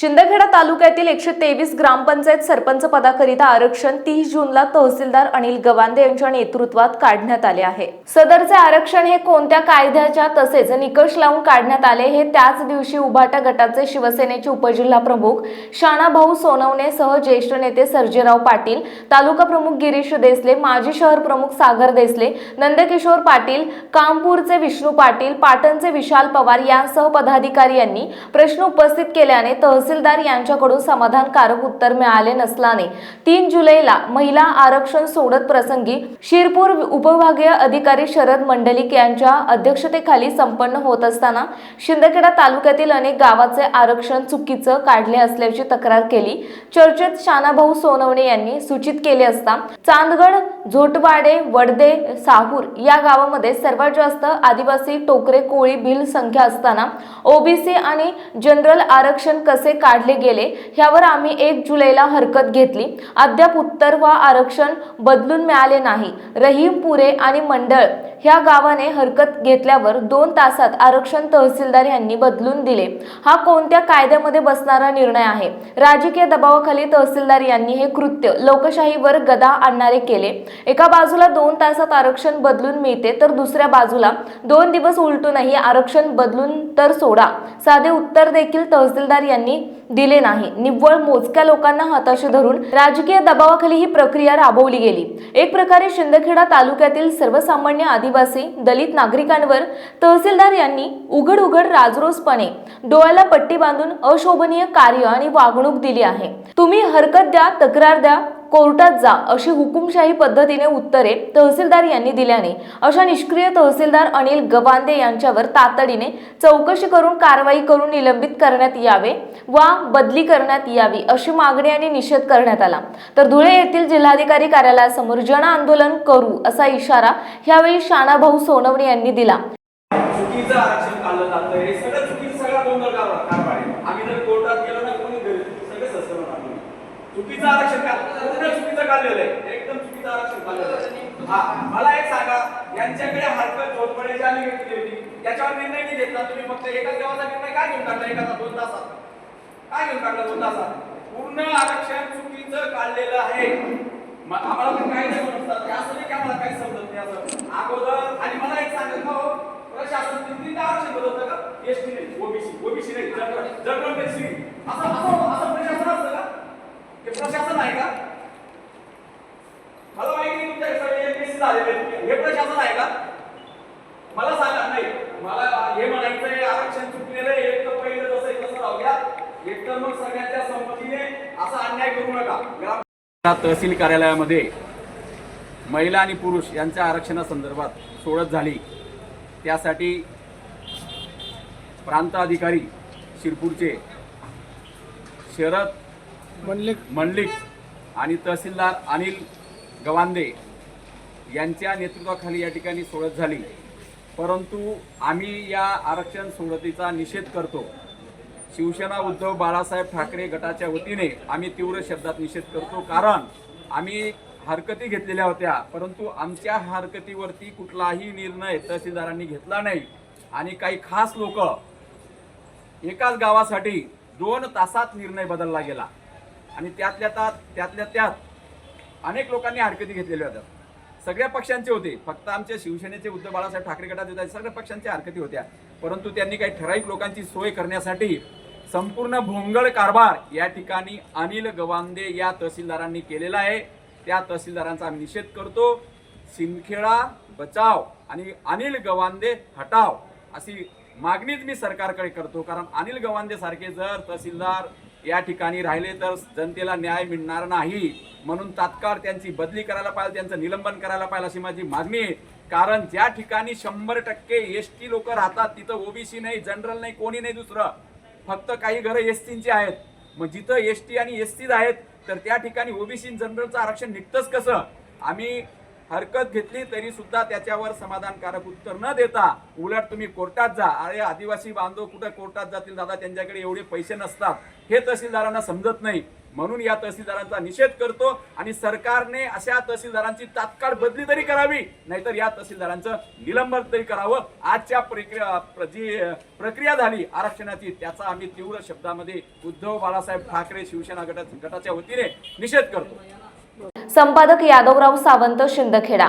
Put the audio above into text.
शिंदखेडा तालुक्यातील एकशे तेवीस ग्रामपंचायत सरपंच पदाकरिता आरक्षण तीस जूनला तहसीलदार अनिल गवांदे यांच्या नेतृत्वात काढण्यात आले आहे. सदरचे आरक्षण हे कोणत्या कायद्याच्या तसेच निकष लावून काढण्यात आले हे त्याच दिवशी उभाटा गटाचे शिवसेनेचे उपजिल्हा प्रमुख शाणाभाऊ सोनवणे सह ज्येष्ठ नेते सर्जेराव पाटील तालुका प्रमुख गिरीश देसले माजी शहर प्रमुख सागर देसले नंदकिशोर पाटील कामपूरचे विष्णू पाटील पाटणचे विशाल पवार यांसह पदाधिकारी यांनी प्रश्न उपस्थित केल्याने तहसीलदार यांच्याकडून समाधानकारक उत्तर मिळाले नसल्याने तीन जुलैला महिला आरक्षण सोडत प्रसंगी शिरपूर उपविभागीय अधिकारी शरद मंडलिक यांच्या अध्यक्षतेखाली संपन्न होत असताना शिंदखेडा तालुक्यातील अनेक गावाचे आरक्षण चुकीचं काढले असल्याची तक्रार केली. चर्चेत शानाभाऊ सोनवणे यांनी सूचित केले असता चांदगड झोटवाडे वडदे साहूर या गावामध्ये सर्वात जास्त आदिवासी टोकरे कोळी भिल संख्या असताना ओबीसी आणि जनरल आरक्षण कसे काढले गेले ह्यावर आम्ही एक जुलैला हरकत घेतली. अद्याप उत्तर वा आरक्षण बदलून मिळाले नाही. रहीमपुरे आणि मंडळ ह्या गावाने हरकत घेतल्यावर दोन तासात आरक्षण तहसीलदार यांनी बदलून दिले. हा कोणत्या कायद्यामध्ये बसणारा निर्णय आहे? राजकीय दबावाखाली तहसीलदार यांनी हे कृत्य लोकशाहीवर गदा आणणारे केले. एका बाजूला दोन तासात आरक्षण बदलून मिळते तर दुसऱ्या बाजूला दोन दिवस उलटूनही आरक्षण बदलून तर सोडा. साधे उत्तर देखील तहसीलदार यांनी दिले नाही. निव्वळ मोजक्या लोकांना हाताशी धरून राजकीय दबावाखाली ही प्रक्रिया राबवली गेली. एक प्रकारे शिंदखेडा तालुक्यातील सर्वसामान्य आदिवासी दलित नागरिकांवर तहसीलदार यांनी उघड उघड राजरोसपणे डोळ्याला पट्टी बांधून अशोभनीय कार्य आणि वागणूक दिली आहे. तुम्ही हरकत द्या तक्रार द्या कोर्टात जा अशी हुकुमशाही पद्धतीने उत्तरे तहसीलदार यांनी दिल्याने अशा निष्क्रिय तहसीलदार अनिल गवांदे यांच्यावर तातडीने चौकशी करून कारवाई करून निलंबित करण्यात यावे वा बदली करण्यात यावी अशी मागणी आणि निषेध करण्यात आला. तर धुळे येथील जिल्हाधिकारी कार्यालयासमोर जन आंदोलन करू असा इशारा यावेळी शाणाभाऊ सोनवणे यांनी दिला. चुकीचं आरक्षण काढलं जातं हे सगळं चुकीचं सगळा गोंधळ कारभार कारभार आहे आम्ही जर कोर्टात गेलो ना कोणी घरी सगळे सस्पेंड आम्ही चुकीचं आरक्षण काढलं पूर्ण चुकीचं काढलेलं आहे. एकदम चुकीचं आरक्षण काढलेलं आहे. हा मला एक सांगा यांच्याकडे हरकत झोटपड्याची आम्ही घेतली होती. त्याच्यावर निर्णय नाही घेतला. तुम्ही फक्त एकाच देवाचा निर्णय काय घेऊन काढला? एकाचा दोन तासात. काय घेऊन काढला दोन तासात? पूर्ण आरक्षण चुकीचं काढलेलं आहे. आम्हाला पण काही नाही म्हणतात असं नाही की आम्हाला काही समजत नाही असं. अगोदर आणि मला एक सांगत ना हो प्रशासन तीनदा आरक्षण बदलतं का? एसटी नाही ओबीसी ओबीसी नाही जनरल जनरल एसटी असं असं असं प्रशासन असतं का हे प्रशासन आहे का? मला माहिती तुमच्या एमपीएससी झालेले हे प्रशासन आहे का? मला सांगा नाही. मला हे म्हणायचं आरक्षण चुकलेलं एक तर पहिलं जसं आहे तसं राहू द्या. एक तर मग सगळ्यांच्या संमतीने असा अन्याय करू नका. तहसील कार्यालयामध्ये महिला आणि पुरुष यांच्या आरक्षणासंदर्भात सोडत झाली. त्यासाठी प्रांत अधिकारी शिरपूरचे शरद मंडलिक मंडलिक आणि तहसीलदार अनिल गवांदे यांच्या नेतृत्वाखाली या ठिकाणी सोडत झाली. परंतु आम्ही या आरक्षण सोडतीचा निषेध करतो. शिवसेना उद्धव बाळासाहेब ठाकरे गटाच्या वतीने आम्ही तीव्र शब्दात निषेध करतो. कारण आम्ही हरकती घेतलेल्या होत्या. परंतु आमच्या हरकतीवरती कुठलाही निर्णय तहसीलदारांनी घेतला नाही. आणि काही खास लोक एकाच गावासाठी दोन तासात निर्णय बदलला गेला. आणि त्यातल्या त्यात त्यातल्या त्यात अनेक लोकांनी हरकती घेतलेल्या होत्या. सगळ्या पक्षांचे होते. फक्त आमच्या शिवसेनेचे उद्धव बाळासाहेब ठाकरे गटात होते. सगळ्या पक्षांच्या हरकती होत्या. परंतु त्यांनी काही ठराविक लोकांची सोय करण्यासाठी संपूर्ण भोंगळ कारभार या ठिकाणी अनिल गवांदे या तहसीलदारांनी केलेला आहे. त्या तहसीलदारांचा आम्ही निषेध करतो. सिंदखेडा बचाव आणि अनिल गवांदे हटाव अशी मागणीच मी सरकारकडे करतो. कारण अनिल गवांदे सारखे जर तहसीलदार या ठिकाणी राहिले तर जनतेला न्याय मिळणार नाही. म्हणून तात्काळ त्यांची बदली करायला पाहिजे त्यांचं निलंबन करायला पाहिजे अशी माझी मागणी आहे. कारण ज्या ठिकाणी शंभर टक्के एस टी लोक राहतात तिथं ओबीसी नाही जनरल नाही कोणी नाही दुसरं. फक्त काही घरं एस टींची आहेत. मग जिथं एस टी आणि एस टीज आहेत तर त्या ठिकाणी ओबीसी जनरलचं आरक्षण निघतंच कसं? आम्ही हरकत घेतली तरी सुद्धा त्याच्यावर समाधानकारक उत्तर न देता उलट तुम्ही कोर्टात जा. अरे आदिवासी बांधव कुठे कोर्टात जातील दादा? त्यांच्याकडे एवढे पैसे नसतात. हे तहसीलदारांना समजत नाही. म्हणून या तहसीलदारांचा निषेध करतो आणि सरकारने अशा तहसीलदारांची तात्काळ बदली तरी करावी. नाहीतर या तहसीलदारांचं निलंबन तरी करावं. आजच्या प्रक्रिया जी प्रक्रिया झाली आरक्षणाची. त्याचा आम्ही तीव्र शब्दामध्ये उद्धव बाळासाहेब ठाकरे शिवसेना गटा गटाच्या वतीने निषेध करतो. संपादक यादवराव सावंत शिंदखेडा.